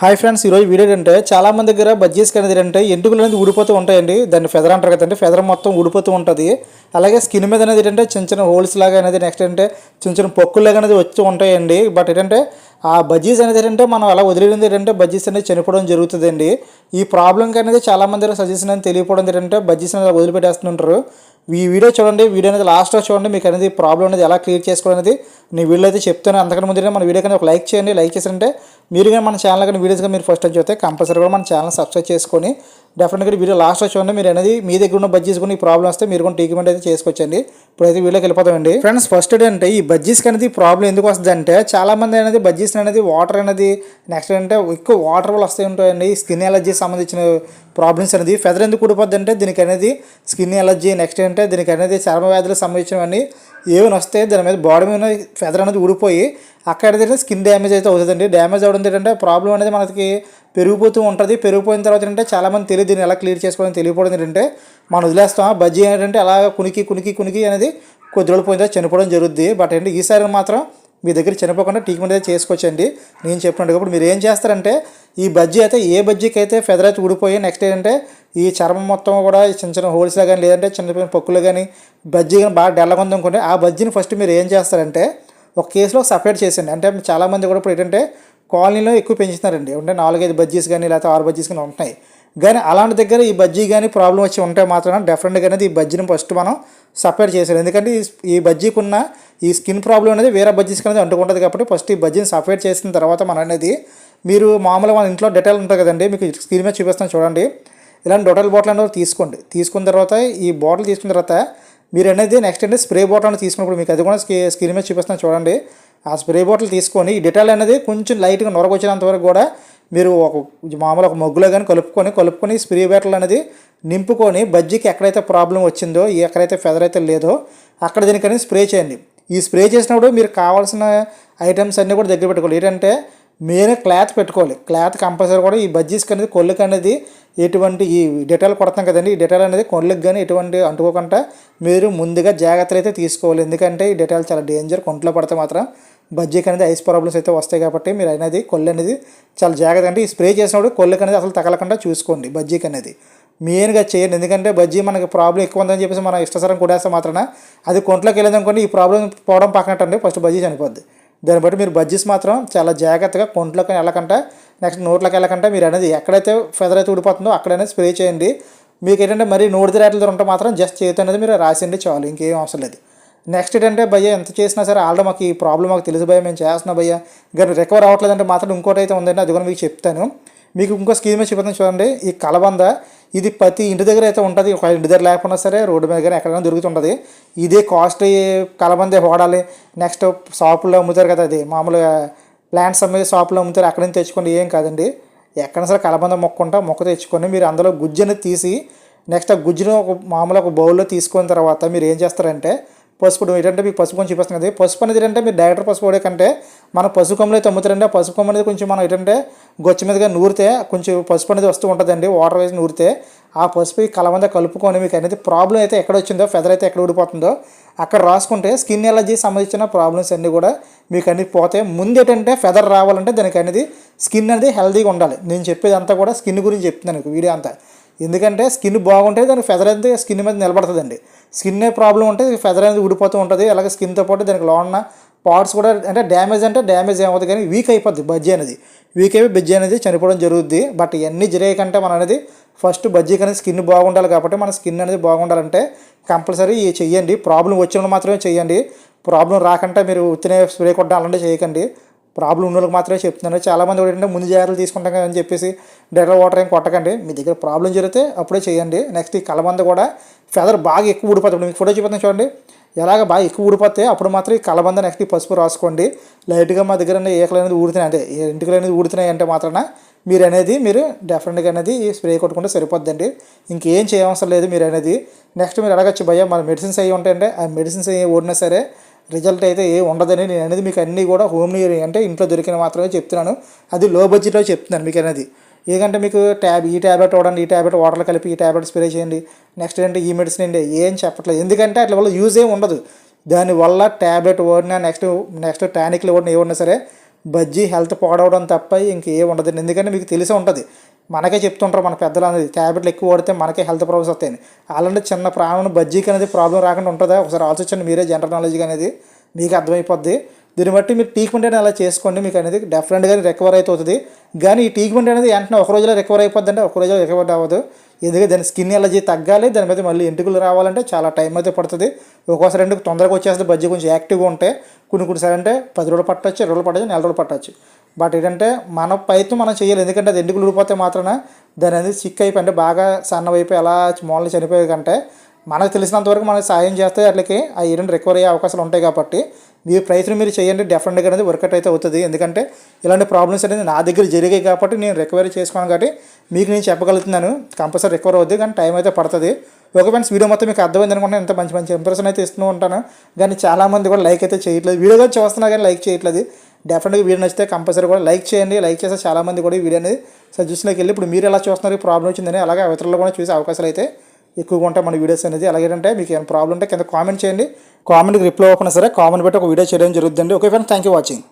Hi friends ఈరోజు video ఏంటంటే చాలా మంది దగ్గర బజ్జీస్ అనేది ఏంటంటే ఎంటుకలు అనేది ఊడిపోతూ ఉంటాయండి. దాన్ని ఫెదర్ అంటారు కదండి. ఫెదర్ మొత్తం ఊడిపోతూ ఉంటుంది. అలాగే స్కిన్ మీద అనేది ఏంటంటే చిన్న చిన్న హోల్స్ లాగా అనేది నెక్స్ట్ ఏంటంటే చిన్న చిన్న పొక్కులాగా అనేది వచ్చి ఉంటాయండి. బట్ ఏంటంటే ఆ బజ్జీస్ అనేది ఏంటంటే మనం అలా వదిలేది ఏంటంటే బజ్జీస్ అనేది చనిపోవడం జరుగుతుందండి. ఈ ప్రాబ్లంకి అనేది చాలా మంది సజెషన్ అనేది తెలియపోవడం ఏంటంటే బజ్జీస్ అనేది వదిలిపెట్టేస్తుంటారు. ఈ వీడియో చూడండి వీడియో అనేది లాస్ట్లో చూడండి మీకు అనేది ప్రాబ్లం అనేది ఎలా క్లియర్ చేసుకోవాలనేది నేను వీడియో అయితే చెప్తాను అంతకంటే ముందు మన వీడియో కానీ ఒక లైక్ చేయండి లైక్ చేసారంటే మీరు కానీ మన ఛానల్ కానీ వీడియోస్ కానీ మీరు ఫస్ట్ టైం చూస్తే కంపల్సరీ కూడా మన ఛానల్ సబ్స్క్రైబ్ చేసుకొని డెఫినెట్గా వీడియో లాస్ట్లో చూడండి మీరు అనేది మీ దగ్గర ఉన్న బజ్జీస్ కూడా ఈ ప్రాబ్లం వస్తే మీరు కూడా ట్రీట్మెంట్ అయితే చేసుకోవచ్చండి. ఇప్పుడైతే వీడియోకి వెళ్ళిపోతామండి. ఫ్రెండ్స్ ఫస్ట్ ఏంటంటే ఈ బజ్జీస్ అనేది ప్రాబ్లం ఎందుకు వస్తుంది అంటే చాలామంది అనేది బజ్జీస్ అనేది వాటర్ అనేది నెక్స్ట్ ఏంటంటే ఎక్కువ వాటర్ వల్ల వస్తాయి ఉంటాయండి. స్కిన్ ఎలర్జీ సంబంధించిన ప్రాబ్లమ్స్ అనేది ఫెదర్ ఎందుకు కూడిపోద్ది అంటే దీనికి అనేది స్కిన్ ఎలర్జీ నెక్స్ట్ ఏంటంటే దీనికి అనేది చర్మ వ్యాధులకు సంబంధించినవన్నీ ఏమైనా వస్తే దాని మీద బాడీ మీద ఫెదర్ అనేది ఊడిపోయి అక్కడ ఏంటంటే స్కిన్ డ్యామేజ్ అయితే అవుతుందండి. డ్యామేజ్ అవడం ఏంటంటే ప్రాబ్లం అనేది మనకి పెరిగిపోతూ ఉంటుంది. పెరిగిపోయిన తర్వాత ఏంటంటే చాలామంది తెలియదు దీన్ని ఎలా క్లియర్ చేసుకోవాలని తెలియకపోవడం ఏంటంటే మనం వదిలేస్తాం. బజ్జీ ఏంటంటే అలా కునికి కునికి కునికి అనేది కొద్ది రోజులు పోయిన తర్వాత చనిపోవడం జరుగుద్ది. బట్ ఏంటి ఈసారి మాత్రం మీ దగ్గర చనిపోకుండా ట్రీట్మెంట్ అయితే చేసుకోవచ్చండి. నేను చెప్పినట్టుగా మీరు ఏం చేస్తారంటే ఈ బజ్జీ అయితే ఏ బజ్జీకి అయితే ఫెదర్ అయితే ఊడిపోయి నెక్స్ట్ ఏంటంటే ఈ చర్మం మొత్తం కూడా చిన్న చిన్న హోల్స్లో కానీ లేదంటే చిన్న చిన్న పొక్కులు కానీ బజ్జీ కానీ బాగా డెల్లగా ఉందనుకోండి ఆ బజ్జీని ఫస్ట్ మీరు ఏం చేస్తారంటే ఒక కేసులో సపరేట్ చేసండి అంటే చాలామంది కూడా ఇప్పుడు ఏంటంటే కాలనీలో ఎక్కువ పెంచుతున్నారండి. అంటే నాలుగైదు బజ్జీస్ కానీ లేకపోతే ఆరు బజ్జీస్ కానీ ఉంటున్నాయి. కానీ అలాంటి దగ్గర ఈ బజ్జీ కానీ ప్రాబ్లం వచ్చి ఉంటే మాత్రం డెఫినెట్గా అనేది ఈ బజ్జీని ఫస్ట్ మనం సపరేట్ చేసాం ఎందుకంటే ఈ- బజ్జీకి ఉన్న ఈ స్కిన్ ప్రాబ్లం అనేది వేరే బజ్జీస్ అనేది అంటుకుంటుంది కాబట్టి ఫస్ట్ ఈ బజ్జీని సపరేట్ చేసిన తర్వాత మన అనేది మీరు మామూలుగా మన ఇంట్లో డెటాల్ ఉంటుంది కదండి మీకు స్క్రీన్ మీద చూపిస్తాను చూడండి. ఇలాంటి డొటల్ బాటిల్ అనేది తీసుకోండి. తీసుకున్న తర్వాత ఈ బాటిల్ తీసుకున్న తర్వాత మీరు అనేది నెక్స్ట్ అంటే స్ప్రే బాటిల్ అనేది తీసుకున్నప్పుడు మీకు అది కూడా స్క్రీన్ మీద చూపిస్తాను చూడండి. ఆ స్ప్రే బాటిల్ తీసుకొని ఈ డెటాల్ అనేది కొంచెం లైట్గా నొరగొచ్చినంత వరకు కూడా మీరు ఒక మామూలు ఒక మగ్గులో కానీ కలుపుకొని కలుపుకొని స్ప్రే బాటిల్ అనేది నింపుకొని బజ్జీకి ఎక్కడైతే ప్రాబ్లం వచ్చిందో ఎక్కడైతే ఫెదర్ అయితే లేదో అక్కడ దీనికని స్ప్రే చేయండి. ఈ స్ప్రే చేసినప్పుడు మీరు కావాల్సిన ఐటమ్స్ అన్నీ కూడా దగ్గర పెట్టుకోవాలి. ఏంటంటే మెయిన్ క్లాత్ పెట్టుకోవాలి. క్లాత్ కంపల్సరీ కూడా ఈ బజ్జీస్కి అనేది కొల్లుకి అనేది ఎటువంటి ఈ డెటాల్ కొడతాం కదండి ఈ డెటాల్ అనేది కొళ్ళకి కానీ ఎటువంటి అంటుకోకుండా మీరు ముందుగా జాగ్రత్తలు అయితే తీసుకోవాలి. ఎందుకంటే ఈ డెటాల్ చాలా డేంజర్ కొంట్లో పడితే మాత్రం బజ్జీకి అనేది ఐస్ ప్రాబ్లమ్స్ అయితే వస్తాయి కాబట్టి మీరు అనేది కొల్లు అనేది చాలా జాగ్రత్త అంటే ఈ స్ప్రే చేసినప్పుడు కొల్లుకి అనేది అసలు తగలకుండా చూసుకోండి బజ్జీకి అనేది. మెయిన్గా చేయండి. ఎందుకంటే బజ్జీ మనకి ప్రాబ్లం ఎక్కువ ఉందని చెప్పేసి మనం ఇష్టసరం కొడేస్తే మాత్రాన అది కొంట్లోకి వెళ్ళేదనుకోండి ఈ ప్రాబ్లం పోవడం పక్కనట్టండి ఫస్ట్ బజ్జీ చనిపోద్ది. దాన్ని బట్టి మీరు బజ్జీస్ మాత్రం చాలా జాగ్రత్తగా కొంట్లోకి వెళ్ళకుండా నెక్స్ట్ నోట్లోకి వెళ్ళకుండా మీరు అనేది ఎక్కడైతే ఫెదర్ అయితే ఊడిపోతుందో అక్కడనే స్ప్రే చేయండి. మీకు ఏంటంటే మరి నోటి రేట్ల ఉంటే మాత్రం జస్ట్ చేతి అనేది మీరు రాసిండి చాలు ఇంకేం అవసరం లేదు. నెక్స్ట్ ఏంటంటే భయ్య ఎంత చేసినా సరే ఆల్రెడీ మాకు ఈ ప్రాబ్లం మాకు తెలుసు భయ్య మేము చేస్తున్నాం భయ్య. కానీ రికవర్ అవ్వట్లేదంటే మాత్రం ఇంకోటి అయితే ఉందండి అది కూడా మీకు చెప్తాను. మీకు ఇంకో స్కీమ్ చెప్తాను చూడండి ఈ కలబంద ఇది ప్రతి ఇంటి దగ్గర అయితే ఉంటుంది ఒక ఇంటి దగ్గర లేకపోయినా సరే రోడ్డు మీద కానీ ఎక్కడైనా దొరుకుతుంటుంది ఇదే కాస్ట్లీ కలబందే వాడాలి నెక్స్ట్ షాపుల్లో అమ్ముతారు కదా అది మామూలుగా ప్లాంట్స్ అమ్మే షాపులో అమ్ముతారు అక్కడ నుంచి తెచ్చుకోండి ఏం కాదండి. ఎక్కడైనా సరే కలబంద మొక్క ఉంటా మొక్క తెచ్చుకొని మీరు అందులో గుజ్జు తీసి నెక్స్ట్ ఆ గుజ్జును ఒక మామూలు ఒక బౌల్లో తీసుకున్న తర్వాత మీరు ఏం చేస్తారంటే పసుపు ఏంటంటే మీకు పసుపు కొంచెం చూపిస్తుంది కదా. పసుపు అనేది ఏంటంటే మీరు డైరెక్టర్ పసుపు వాడే కంటే మన పసుపు కొమ్మలు అయితే ఆ పసుపు కొమ్మ అనేది కొంచెం మనం ఏంటంటే గొచ్చ మీదగా నూరితే కొంచెం పసుపు అనేది వస్తూ ఉంటుందండి. వాటర్ వేసి నూరితే ఆ పసుపు కలవంద కలుపుకొని మీకు అనేది ప్రాబ్లం అయితే ఎక్కడ వచ్చిందో ఫెదర్ అయితే ఎక్కడ ఊడిపోతుందో అక్కడ రాసుకుంటే స్కిన్ ఎలర్జీ సంబంధించిన ప్రాబ్లమ్స్ అన్నీ కూడా మీకు అనేది పోతాయి. ముందు ఏంటంటే ఫెదర్ రావాలంటే దానికి అనేది స్కిన్ అనేది హెల్తీగా ఉండాలి. నేను చెప్పేది అంతా కూడా స్కిన్ గురించి చెప్తున్నాను వీడియో అంతా. ఎందుకంటే స్కిన్ బాగుంటే దానికి ఫెదర్ అనేది స్కిన్ మీద నిలబడుతుందండి. స్కిన్ ప్రాబ్లం ఉంటే ఫెదర్ అనేది ఊడిపోతూ ఉంటుంది. అలాగే స్కిన్తో పాటు దానికి లో ఉన్న పార్ట్స్ కూడా అంటే డ్యామేజ్ అంటే డ్యామేజ్ ఏమవుతుంది కానీ వీక్ అయిపోద్ది బజ్జీ అనేది. వీక్ అయిపోయి బజ్జీ అనేది చనిపోవడం జరుగుద్ది. బట్ ఇవన్నీ జరిగేకంటే మనం అనేది ఫస్ట్ బజ్జీకి అనేది స్కిన్ బాగుండాలి కాబట్టి మన స్కిన్ అనేది బాగుండాలంటే కంపల్సరీ చెయ్యండి. ప్రాబ్లం వచ్చినప్పుడు మాత్రమే చెయ్యండి. ప్రాబ్లం రాకుండా మీరు ఉత్తినే స్ప్రే కొట్టడం అలాంటివి చేయకండి. ప్రాబ్లం ఉన్న వాళ్ళకి మాత్రమే చెప్తున్నాను. చాలామంది ఏంటంటే ముందు జాగ్రత్తలు తీసుకుంటాం అని చెప్పేసి డెటర్ వాటర్ ఏం కొట్టకండి. మీ దగ్గర ప్రాబ్లం జరిగితే అప్పుడే చేయండి. నెక్స్ట్ ఈ కలబంద కూడా ఫెదర్ బాగా ఎక్కువ ఊడిపోతుంది. మీకు ఫోటో చూపిస్తాను చూడండి. ఎలాగ బాగా ఎక్కువ ఊడిపోతే అప్పుడు మాత్రం ఈ కలబంద నెక్స్ట్ ఈ పసుపు రాసుకోండి. లైట్గా మా దగ్గర ఏకలు అనేది ఊడుతున్నాయి. అంటే ఇంటికలు అనేది ఊడుతున్నాయి అంటే మాత్రాన మీరు అనేది మీరు డెఫినెట్గా అనేది స్ప్రే కొట్టుకుంటే సరిపోద్దండి. ఇంకేం చేయవసరం లేదు మీరు అనేది. నెక్స్ట్ మీరు అడగచ్చు భయ్య మన మెడిసిన్స్ అవి ఉంటాయంటే ఆ మెడిసిన్స్ అవి ఓడినా సరే రిజల్ట్ అయితే ఏ ఉండదని నేను అనేది మీకు అన్నీ కూడా హోమ్ అంటే ఇంట్లో దొరికిన మాత్రమే చెప్తున్నాను. అది లో బడ్జెట్లో చెప్తున్నాను మీకు అనేది. ఎందుకంటే మీకు ట్యాబ్ ఈ ట్యాబ్లెట్ వాడండి ఈ ట్యాబ్లెట్ వాటర్లో కలిపి ఈ ట్యాబ్లెట్ స్ప్రే చేయండి. నెక్స్ట్ ఏంటంటే ఈ మెడిసిన్ అండి ఏం చెప్పట్లేదు. ఎందుకంటే అట్ల వల్ల యూజ్ ఏమి ఉండదు. దానివల్ల ట్యాబ్లెట్ వాడినా నెక్స్ట్ నెక్స్ట్ టానిక్లు వాడినా ఏ సరే బజ్జీ హెల్త్ పాడవడం తప్ప ఇంకే ఉండదు ఎందుకంటే మీకు తెలిసే ఉంటుంది. మనకే చెప్తుంటారు మన పెద్దలు అనేది ట్యాబ్లెట్లు ఎక్కువ వాడితే మనకే హెల్త్ ప్రాబ్లమ్స్ వస్తాయి అలాంటి చిన్న ప్రాణం బజ్జీకి అనేది ప్రాబ్లం రాకుండా ఉంటుందా? ఒకసారి ఆలోచించండి మీరే జనరల్ నాలెడ్జ్ అనేది. మీకు అర్థమైపోద్ది. దీన్ని బట్టి మీరు ట్రీట్మెంట్ అనేది అలా చేసుకోండి. మీకు అనేది డెఫినెట్గా రికవర్ అయితే అవుతుంది కానీ ఈ ట్రీట్మెంట్ అనేది వెంటనే ఒక రోజులో రికవర్ అయిపోద్ది అంటే ఒక రోజులో రికవర్ అవ్వదు. ఎందుకంటే దాని స్కిన్ ఎలర్జీ తగ్గాలి దాని మీద మళ్ళీ ఎంటుకలు రావాలంటే చాలా టైం అయితే పడుతుంది. ఒక్కోసారి ఎందుకు తొందరగా వచ్చేస్తే బజ్జీ కొంచెం యాక్టివ్గా ఉంటే కొన్ని కొన్నిసారి అంటే పది రోజులు పట్టవచ్చు ఇరవై రోజులు పట్టచ్చు నెల రోజులు పట్టచ్చు. బట్ ఏంటంటే మన ప్రయత్నం మనం చేయాలి ఎందుకంటే అది ఎండుకలు ఊడిపోతే మాత్రాన దాని అనేది సిక్ అయిపోయి అంటే బాగా సన్నవైపోయి ఎలా మూలలు చనిపోయే కంటే మనకు తెలిసినంత వరకు సాయం చేస్తే అట్లకి ఆ ఏరియన్ రికవర్ అయ్యే అవకాశాలు ఉంటాయి కాబట్టి మీ ప్రయత్నం మీరు చేయండి. డెఫినెట్గా అనేది వర్కౌట్ అయితే అవుతుంది. ఎందుకంటే ఇలాంటి ప్రాబ్లమ్స్ అనేది నా దగ్గర జరిగాయి కాబట్టి నేను రికవరీ చేసుకోను కాబట్టి మీకు నేను చెప్పగలుగుతున్నాను. కంపల్సరీ రికవర్ అవుద్ది కానీ టైం అయితే పడుతుంది. ఒక ఫ్రెండ్స్ వీడియో మొత్తం మీకు అర్థమైంది అనుకుంటే ఎంత మంచి మంచి ఇంప్రెషన్ అయితే ఇస్తూ ఉంటాను కానీ చాలామంది కూడా లైక్ అయితే చేయట్లేదు. వీడియో కూడా చూస్తున్నా కానీ లైక్ చేయట్లేదు. డెఫినెట్గా వీడియో నచ్చితే కంపల్సరీ కూడా లైక్ చేయండి. లైక్ చేస్తే చాలామంది కూడా ఈ వీడియో అనేది సజెషన్లోకి వెళ్ళి ఇప్పుడు మీరు ఎలా చూస్తున్నారు ఈ ప్రాబ్లం వచ్చిందని అలాగే ఇతరులు కూడా చూసే అవకాశాలు అయితే ఎక్కువగా ఉంటాయి మన వీడియోస్ అనేది. అలాగేంటే మీకు ఏమైనా ప్రాబ్లం ఉంటే కింద కామెంట్ చేయండి. కామెంట్కి రిప్లై అవ్వకుండా సరే కామెంట్ పెట్టి ఒక వీడియో చేయడం జరుగుతుంది okay friends thank you watching